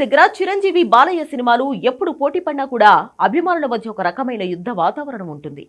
దగ్గర చిరంజీవి బాలయ్య సినిమాలు ఎప్పుడు పోటీ పడినా కూడా అభిమానుల మధ్య ఒక రకమైన యుద్ధ వాతావరణం ఉంటుంది.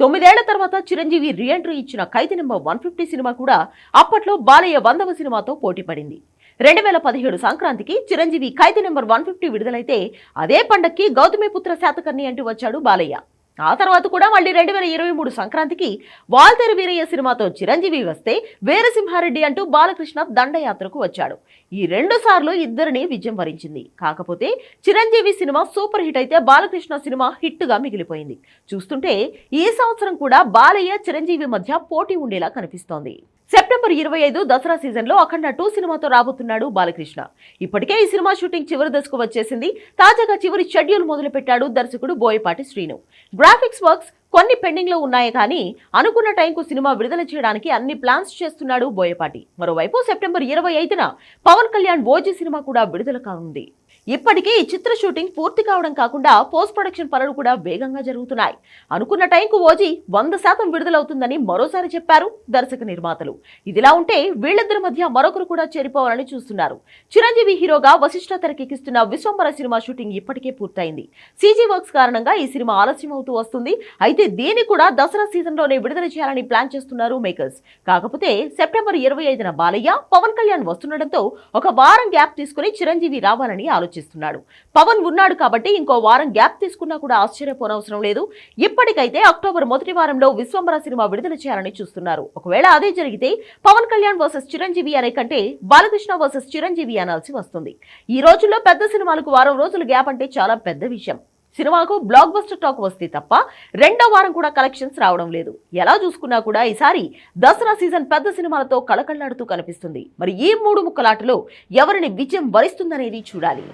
తొమ్మిదేళ్ళ తర్వాత చిరంజీవి రీఎంట్రీ ఇచ్చిన Khaidi number one fifty cinema కూడా అప్పట్లో బాలయ్య వందవ సినిమాతో పోటీ పడింది. రెండు వేల పదిహేడు సంక్రాంతికి Chiranjeevi Khaidi number one fifty విడుదలైతే అదే పండక్కి గౌతమిపుత్ర శాతకర్ణి అంటూ వచ్చాడు బాలయ్య. ఆ తర్వాత కూడా మళ్ళీ రెండు వేల ఇరవై మూడు సంక్రాంతికి వాల్తేరు వీరయ్య సినిమాతో చిరంజీవి వస్తే వీరసింహారెడ్డి అంటూ బాలకృష్ణ దండయాత్రకు వచ్చాడు. ఈ రెండు సార్లు ఇద్దరిని విజయం వరించింది. కాకపోతే చిరంజీవి సినిమా సూపర్ హిట్ అయితే బాలకృష్ణ సినిమా హిట్గా మిగిలిపోయింది. చూస్తుంటే ఈ సంవత్సరం కూడా బాలయ్య చిరంజీవి మధ్య పోటీ ఉండేలా కనిపిస్తోంది. సెప్టెంబర్ ఇరవై ఐదు దసరా సీజన్లో అఖండ టూ సినిమాతో రాబోతున్నాడు బాలకృష్ణ. ఇప్పటికే ఈ సినిమా షూటింగ్ చివరి దశకు వచ్చేసింది. తాజాగా చివరి షెడ్యూల్ మొదలుపెట్టాడు దర్శకుడు బోయపాటి శ్రీను. గ్రాఫిక్స్ వర్క్స్ కొన్ని పెండింగ్లో ఉన్నాయి కానీ అనుకున్న టైంకు సినిమా విడుదల చేయడానికి అన్ని ప్లాన్స్ చేస్తున్నాడు బోయపాటి. మరోవైపు సెప్టెంబర్ ఇరవై ఐదున పవన్ కళ్యాణ్ ఓజీ సినిమా కూడా విడుదల కానుంది. ఇప్పటికే ఈ చిత్ర షూటింగ్ పూర్తి కావడం కాకుండా పోస్ట్ ప్రొడక్షన్ పనులు కూడా వేగంగా జరుగుతున్నాయి. అనుకున్న టైంకు ఓజీ వంద శాతం విడుదలవుతుందని మరోసారి చెప్పారు దర్శక నిర్మాతలు. ఇదిలా ఉంటే వీళ్ళిద్దరి మధ్య మరొకరు కూడా చేరిపోవాలని చూస్తున్నారు. చిరంజీవి హీరోగా వశిష్ఠ తెరకెక్కిస్తున్న విశ్వంబర సినిమా షూటింగ్ ఇప్పటికే పూర్తయింది. సీజీ వర్క్స్ కారణంగా ఈ సినిమా ఆలస్యం అవుతూ వస్తుంది. అయితే దీన్ని కూడా దసరా సీజన్లోనే విడుదల చేయాలని ప్లాన్ చేస్తున్నారు మేకర్స్. కాకపోతే సెప్టెంబర్ ఇరవై ఐదున బాలయ్య పవన్ కళ్యాణ్ వస్తుండటంతో ఒక వారం గ్యాప్ తీసుకుని చిరంజీవి రావాలని ఆలోచిస్తున్నాడు. పవన్ ఉన్నాడు కాబట్టి ఇంకో వారం గ్యాప్ తీసుకున్నా కూడా ఆశ్చర్యపోనవసరం లేదు. ఇప్పటికైతే అక్టోబర్ మొదటి వారంలో విశ్వంబర సినిమా విడుదల చేయాలని చూస్తున్నారు. ఒకవేళ అదే జరిగితే పవన్ కళ్యాణ్ వర్సెస్ చిరంజీవి అనే కంటే బాలకృష్ణ వర్సెస్ చిరంజీవి అనాల్సి వస్తుంది. ఈ రోజుల్లో పెద్ద సినిమాలకు వారం రోజులు గ్యాప్ అంటే చాలా పెద్ద విషయం. సినిమాకు బ్లాక్ బస్టర్ టాక్ వస్తే తప్ప రెండో వారం కూడా కలెక్షన్స్ రావడం లేదు. ఎలా చూసుకున్నా కూడా ఈసారి దసరా సీజన్ పెద్ద సినిమాలతో కళకళ్ళాడుతూ కనిపిస్తుంది. మరి ఈ మూడు ముక్కలాటలో ఎవరిని విజయం వరిస్తుందనేది చూడాలి.